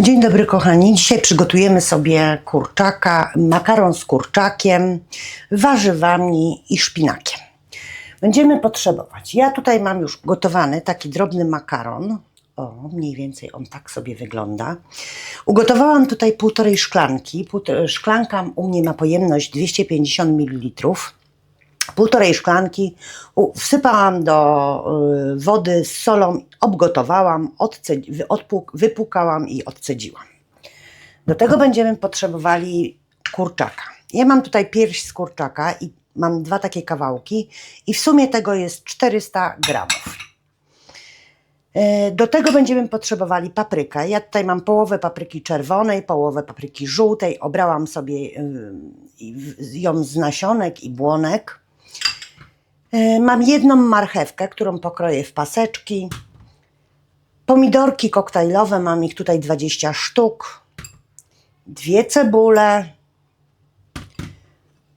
Dzień dobry kochani. Dzisiaj przygotujemy sobie kurczaka, makaron z kurczakiem, warzywami i szpinakiem. Będziemy potrzebować. Ja tutaj mam już gotowany taki drobny makaron. O, mniej więcej on tak sobie wygląda. Ugotowałam tutaj półtorej szklanki. Półtor- Szklanka u mnie ma pojemność 250 ml. Półtorej szklanki wsypałam do y, wody z solą, obgotowałam, wypłukałam i odcedziłam. Do tego będziemy potrzebowali kurczaka. Ja mam tutaj pierś z kurczaka i mam dwa takie kawałki i w sumie tego jest 400 gramów. E, Do tego będziemy potrzebowali paprykę. Ja tutaj mam połowę papryki czerwonej, połowę papryki żółtej. Obrałam sobie y, ją z nasionek i błonek. E, Mam jedną marchewkę, którą pokroję w paseczki. Pomidorki koktajlowe, mam ich tutaj 20 sztuk. Dwie cebule.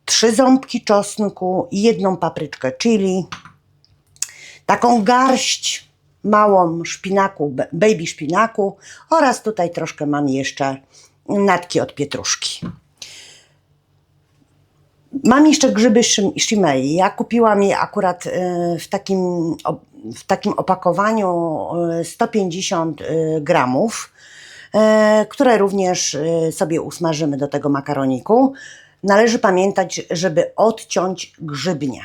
Trzy ząbki czosnku i jedną papryczkę chili. Taką garść małą szpinaku, baby szpinaku oraz tutaj troszkę mam jeszcze natki od pietruszki. Mam jeszcze grzyby shimei. Ja kupiłam je akurat y, w takim, w takim opakowaniu y, 150 y, gramów, y, które również sobie usmażymy do tego makaroniku. Należy pamiętać, żeby odciąć grzybnie.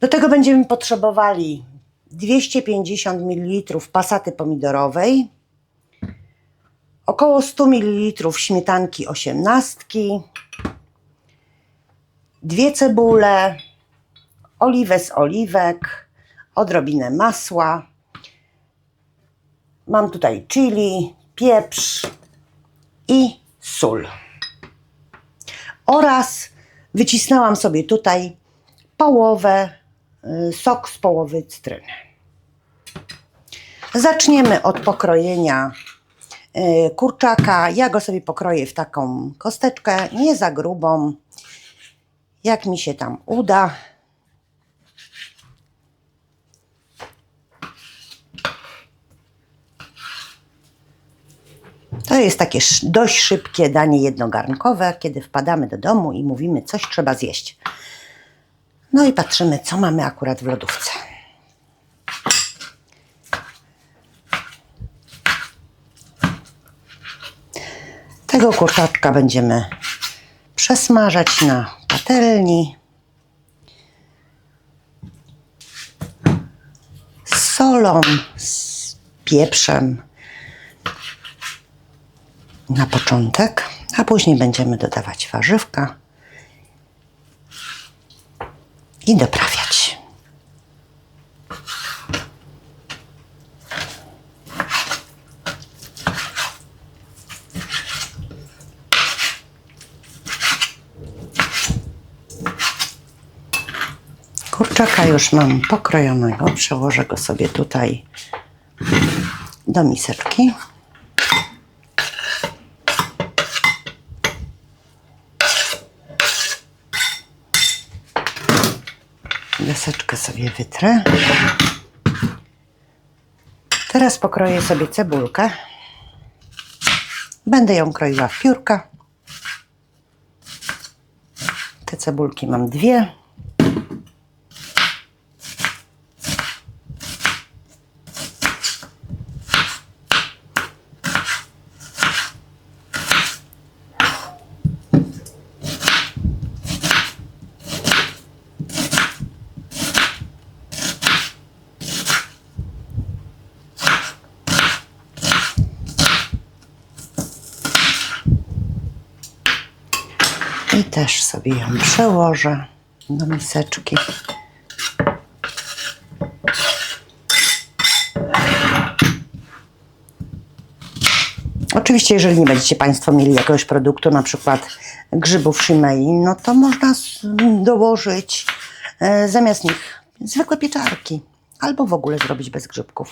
Do tego będziemy potrzebowali 250 ml pasaty pomidorowej, około 100 ml śmietanki osiemnastki, dwie cebule, oliwę z oliwek, odrobinę masła. Mam tutaj chili, pieprz i sól. Oraz wycisnęłam sobie tutaj połowę, y, sok z połowy cytryny. Zaczniemy od pokrojenia y, kurczaka. Ja go sobie pokroję w taką kosteczkę, nie za grubą, jak mi się tam uda. To jest takie dość szybkie danie jednogarnkowe, kiedy wpadamy do domu i mówimy, coś trzeba zjeść. No i patrzymy, co mamy akurat w lodówce. Tego kurczaczka będziemy przesmażać na patelni. Z solą, z pieprzem na początek, a później będziemy dodawać warzywka i doprawiać. Kurczaka już mam pokrojonego, przełożę go sobie tutaj do miseczki. Deseczkę sobie wytrę. Teraz pokroję sobie cebulkę. Będę ją kroiła w piórka. Te cebulki mam dwie. Też sobie ją przełożę do miseczki. Oczywiście, jeżeli nie będziecie Państwo mieli jakiegoś produktu, na przykład grzybów shimei, no to można dołożyć e, zamiast nich zwykłe pieczarki. Albo w ogóle zrobić bez grzybków.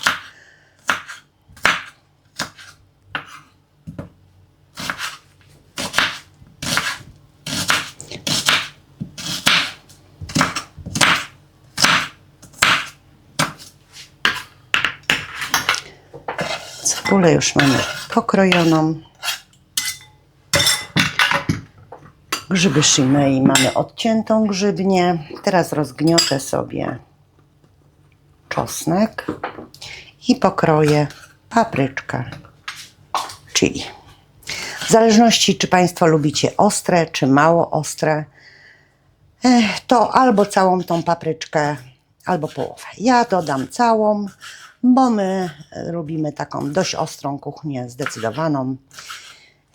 Cebulę już mamy pokrojoną. Grzyby shimei mamy odciętą grzybnię. Teraz rozgniotę sobie czosnek i pokroję papryczkę chili. W zależności, czy Państwo lubicie ostre, czy mało ostre, eh, to albo całą tą papryczkę, albo połowę. Ja dodam całą, bo my e, robimy taką dość ostrą kuchnię, zdecydowaną.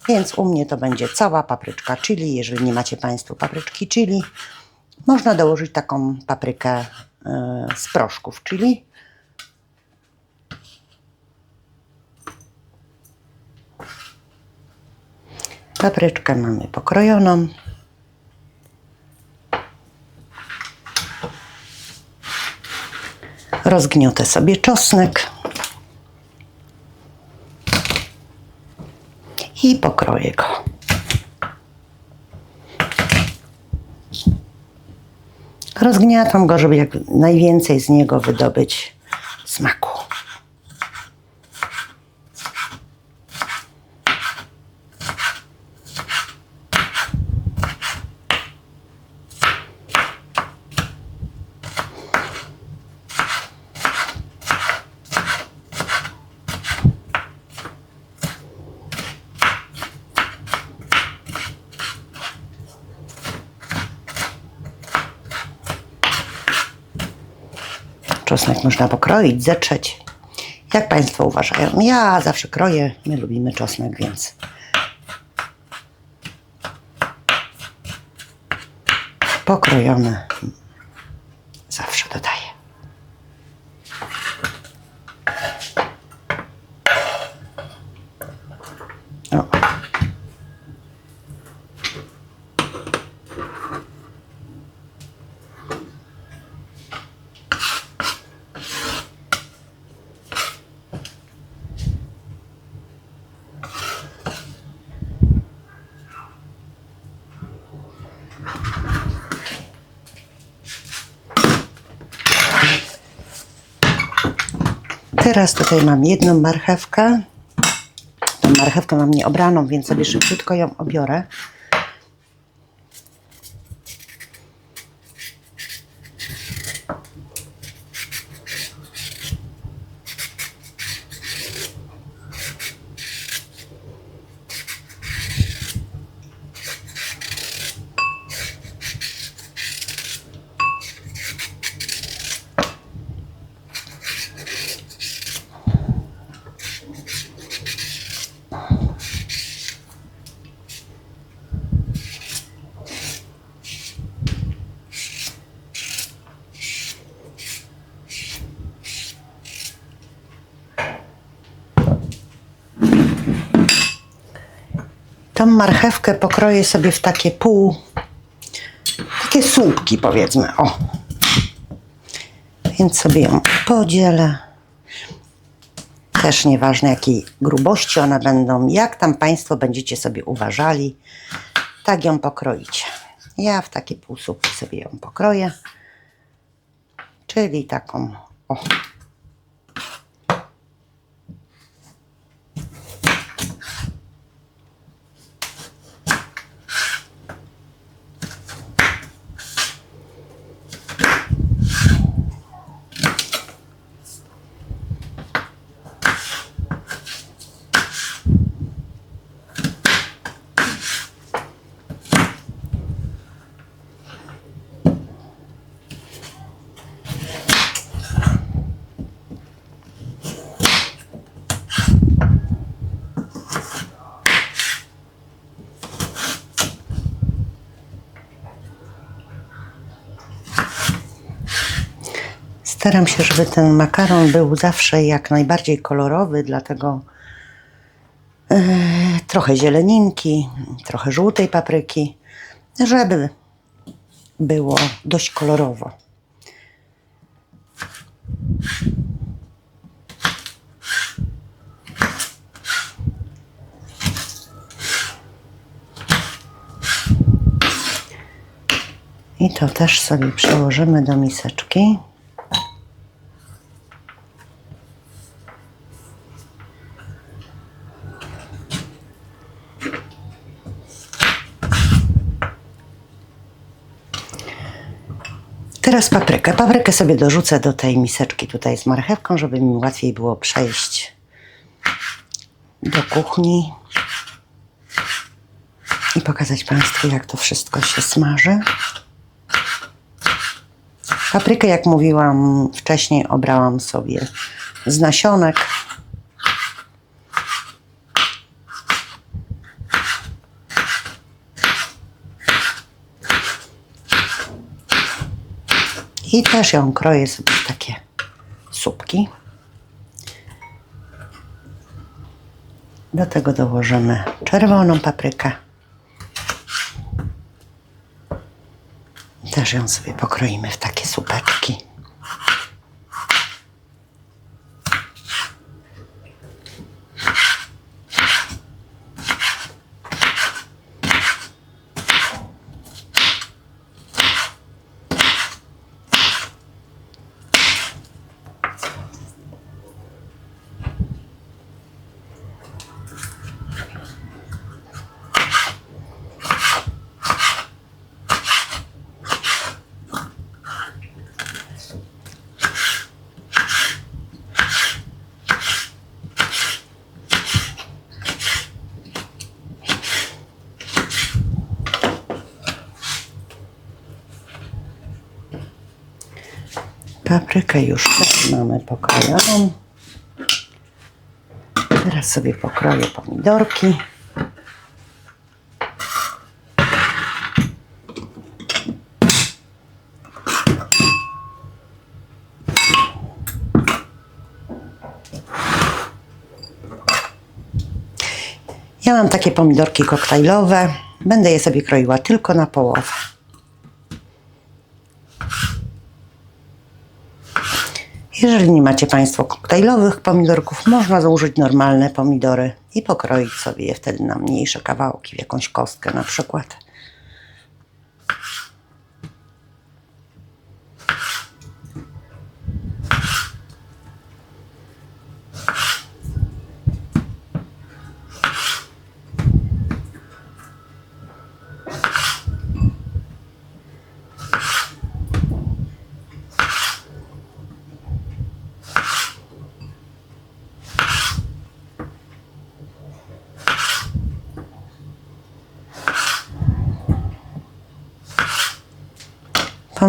Więc u mnie to będzie cała papryczka chili. Jeżeli nie macie Państwo papryczki chili, można dołożyć taką paprykę e, z proszków chili. Papryczkę mamy pokrojoną. Rozgniotę sobie czosnek. I pokroję go. Rozgniatam go, żeby jak najwięcej z niego wydobyć smaku. Czosnek można pokroić, zetrzeć. Jak Państwo uważają? Ja zawsze kroję, my lubimy czosnek, więc pokrojone zawsze dodaję. O. Teraz tutaj mam jedną marchewkę. Tą marchewkę mam nieobraną, więc sobie szybciutko ją obiorę. Tą marchewkę pokroję sobie w takie pół, takie słupki powiedzmy, o. Więc sobie ją podzielę. Też nieważne jakiej grubości one będą, jak tam Państwo będziecie sobie uważali, tak ją pokroicie. Ja w takie półsłupki sobie ją pokroję, czyli taką, o. Staram się, żeby ten makaron był zawsze jak najbardziej kolorowy, dlatego e, trochę zieleninki, trochę żółtej papryki, żeby było dość kolorowo. I to też sobie przełożymy do miseczki. Teraz paprykę. Paprykę sobie dorzucę do tej miseczki tutaj z marchewką, żeby mi łatwiej było przejść do kuchni i pokazać Państwu, jak to wszystko się smaży. Paprykę, jak mówiłam wcześniej, obrałam sobie z nasionek. I też ją kroję sobie w takie słupki. Do tego dołożymy czerwoną paprykę. Też ją sobie pokroimy w takie słupeczki. Paprykę już też mamy pokrojoną. Teraz sobie pokroję pomidorki. Ja mam takie pomidorki koktajlowe. Będę je sobie kroiła tylko na połowę. Jeżeli nie macie Państwo koktajlowych pomidorków, można założyć normalne pomidory i pokroić sobie je wtedy na mniejsze kawałki, w jakąś kostkę na przykład.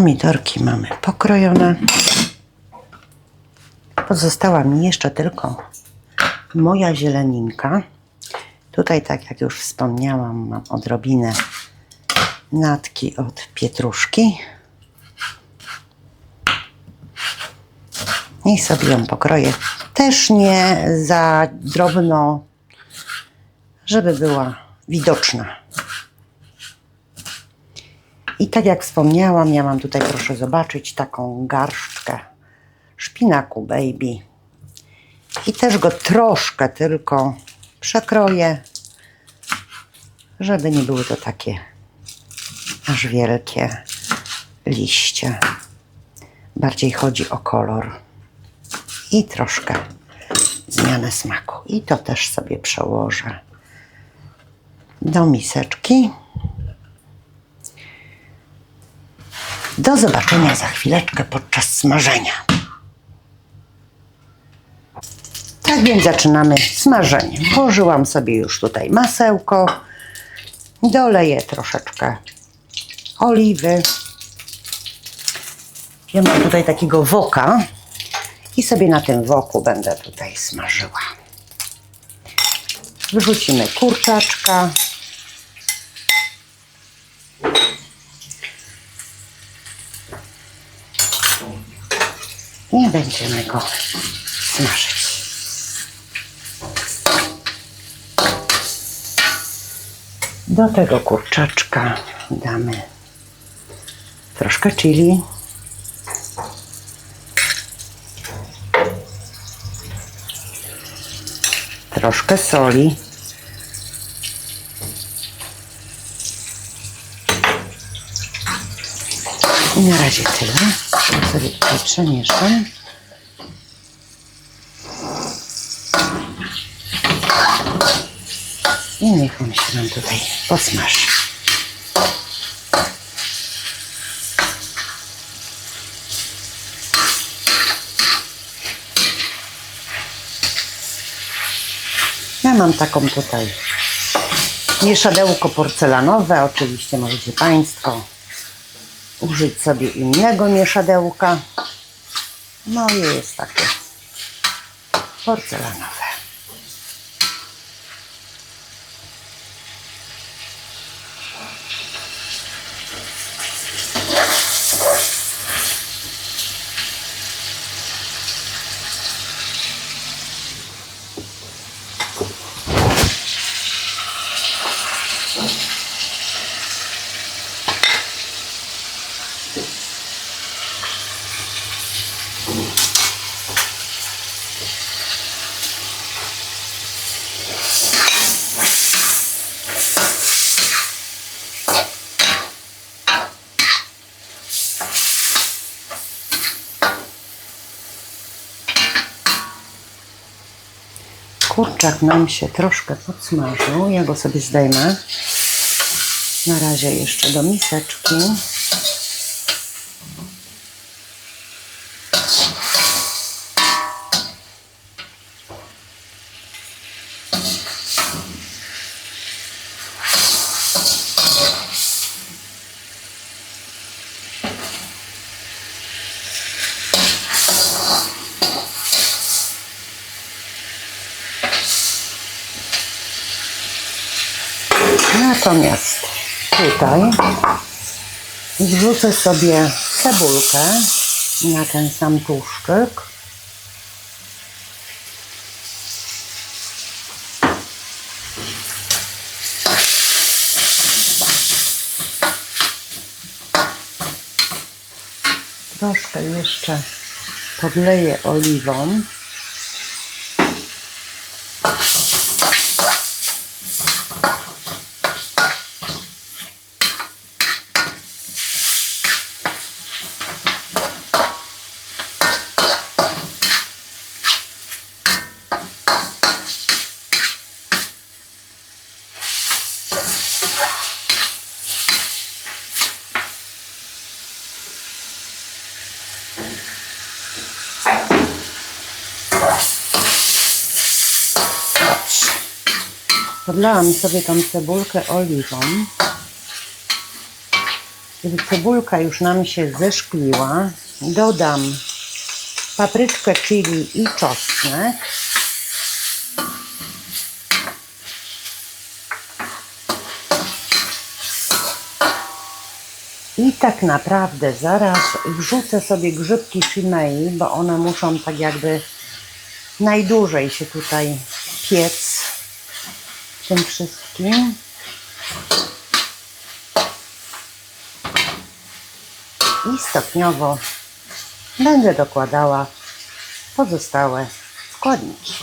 Pomidorki mamy pokrojone. Pozostała mi jeszcze tylko moja zieleninka. Tutaj, tak jak już wspomniałam, mam odrobinę natki od pietruszki. I sobie ją pokroję też nie za drobno, żeby była widoczna. I tak jak wspomniałam, ja mam tutaj, proszę zobaczyć, taką garszczkę szpinaku baby. I też go troszkę tylko przekroję, żeby nie były to takie aż wielkie liście. Bardziej chodzi o kolor i troszkę zmianę smaku. I to też sobie przełożę do miseczki. Do zobaczenia za chwileczkę podczas smażenia. Tak więc zaczynamy smażenie. Włożyłam sobie już tutaj masełko. Doleję troszeczkę oliwy. Ja mam tutaj takiego woka i sobie na tym woku będę tutaj smażyła. Wrzucimy kurczaczka. Nie będziemy go smażyć. Do tego kurczaczka damy troszkę chili. Troszkę soli. I na razie tyle sobie tutaj przemieszam. I niech on się nam tutaj posmaży. Ja mam taką tutaj mieszadełko porcelanowe, oczywiście możecie Państwo użyć sobie innego mieszadełka. Moje jest takie porcelanowe. Kurczak nam się troszkę podsmażył. Ja go sobie zdejmę. Na razie jeszcze do miseczki. Natomiast tutaj wrzucę sobie cebulkę na ten sam tłuszczyk. Troszkę jeszcze podleję oliwą. Podlałam sobie tą cebulkę oliwą. Kiedy cebulka już nam się zeszkliła, dodam papryczkę chili i czosnek. I tak naprawdę zaraz wrzucę sobie grzybki shimei, bo one muszą tak jakby najdłużej się tutaj piec tym wszystkim. I stopniowo będę dokładała pozostałe składniki.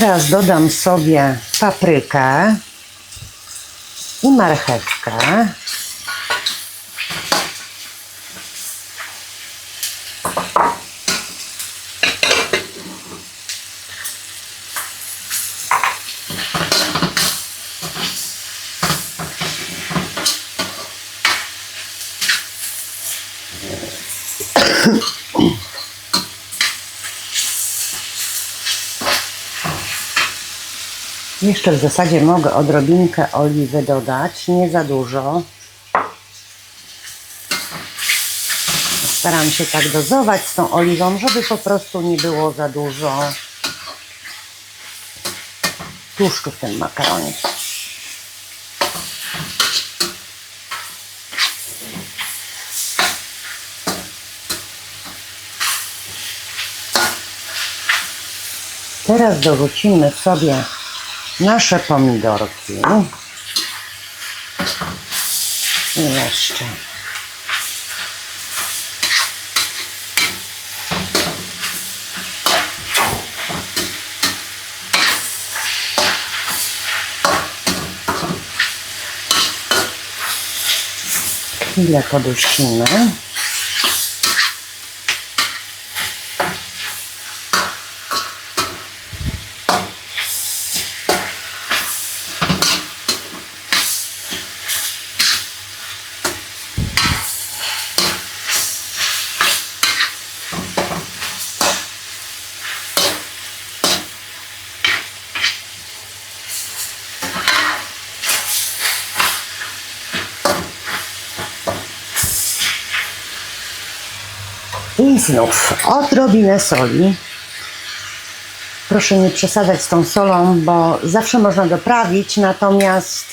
Teraz dodam sobie paprykę i marchewkę. Jeszcze w zasadzie mogę odrobinkę oliwy dodać, nie za dużo. Staram się tak dozować z tą oliwą, żeby po prostu nie było za dużo tłuszczu w tym makaronie. Teraz dorzucimy sobie nasze pomidorki. I jeszcze. Chwilę podusimy. I znów odrobinę soli. Proszę nie przesadzać z tą solą, bo zawsze można doprawić, natomiast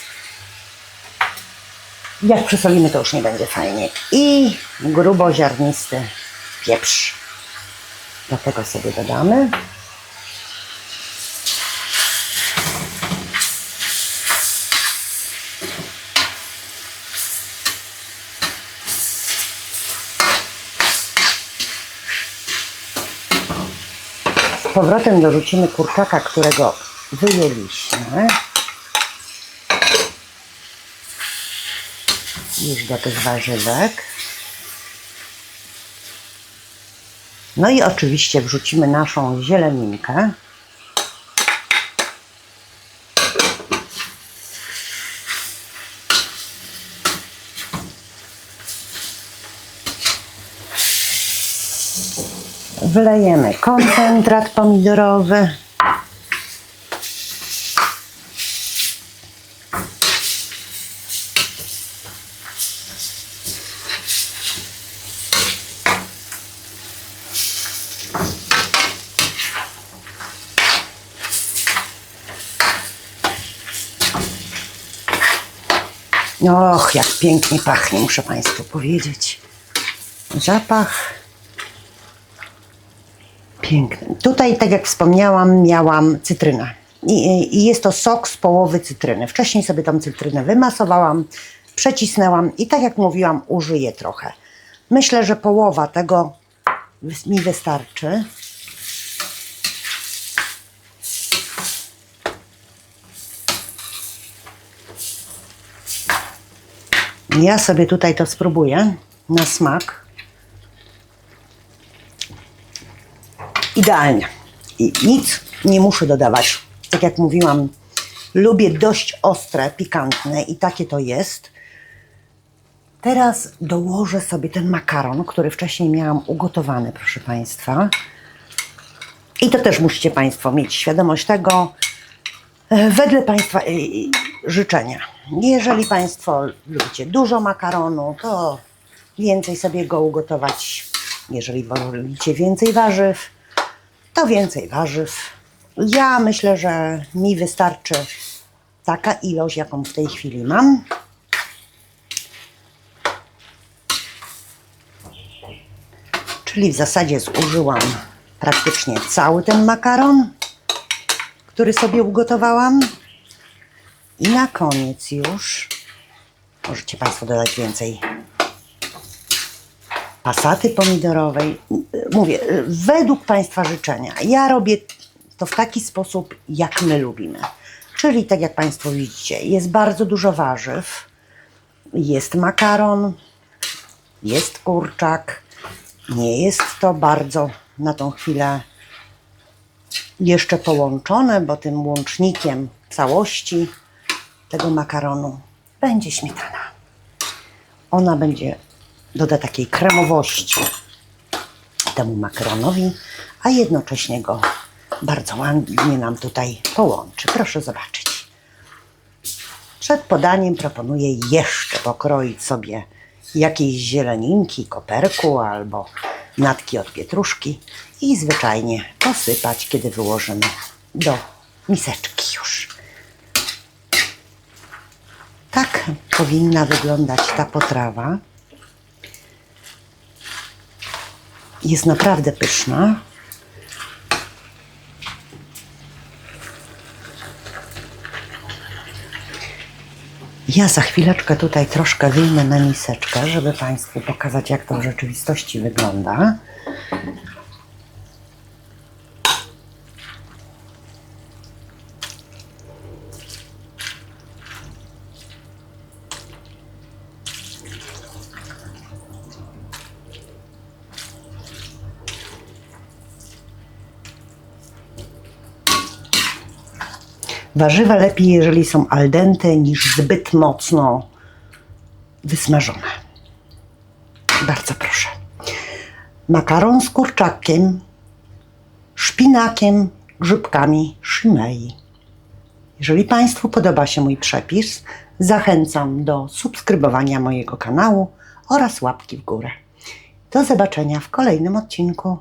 jak przesolimy, to już nie będzie fajnie. I gruboziarnisty pieprz. Do tego sobie dodamy. Powrotem dorzucimy kurczaka, którego wyjęliśmy. Już do tych warzywek. No i oczywiście wrzucimy naszą zieleninkę. Wlejemy koncentrat pomidorowy. Och, jak pięknie pachnie, muszę Państwu powiedzieć. Zapach Tutaj, tak jak wspomniałam, miałam cytrynę. I, I jest to sok z połowy cytryny. Wcześniej sobie tą cytrynę wymasowałam, przecisnęłam i tak jak mówiłam, użyję trochę. Myślę, że połowa tego mi wystarczy. Ja sobie tutaj to spróbuję na smak. Idealnie. I nic nie muszę dodawać. Tak jak mówiłam, lubię dość ostre, pikantne i takie to jest. Teraz dołożę sobie ten makaron, który wcześniej miałam ugotowany, proszę Państwa. I to też musicie Państwo mieć świadomość tego, e, wedle Państwa e, życzenia. Jeżeli Państwo lubicie dużo makaronu, to więcej sobie go ugotować. Jeżeli wolicie więcej warzyw, to więcej warzyw. Ja myślę, że mi wystarczy taka ilość, jaką w tej chwili mam. Czyli w zasadzie zużyłam praktycznie cały ten makaron, który sobie ugotowałam. I na koniec już możecie Państwo dodać więcej pasaty pomidorowej. Mówię, według Państwa życzenia. Ja robię to w taki sposób, jak my lubimy. Czyli tak jak Państwo widzicie, jest bardzo dużo warzyw, jest makaron, jest kurczak. Nie jest to bardzo na tą chwilę jeszcze połączone, bo tym łącznikiem całości tego makaronu będzie śmietana. Ona będzie doda takiej kremowości temu makaronowi, a jednocześnie go bardzo ładnie nam tutaj połączy. Proszę zobaczyć. Przed podaniem proponuję jeszcze pokroić sobie jakieś zieleninki, koperku albo natki od pietruszki i zwyczajnie posypać, kiedy wyłożymy do miseczki już. Tak powinna wyglądać ta potrawa. Jest naprawdę pyszna. Ja za chwileczkę tutaj troszkę wyjmę na miseczkę, żeby Państwu pokazać, jak to w rzeczywistości wygląda. Warzywa lepiej, jeżeli są al dente, niż zbyt mocno wysmażone. Bardzo proszę. Makaron z kurczakiem, szpinakiem, grzybkami szymei. Jeżeli Państwu podoba się mój przepis, zachęcam do subskrybowania mojego kanału oraz łapki w górę. Do zobaczenia w kolejnym odcinku.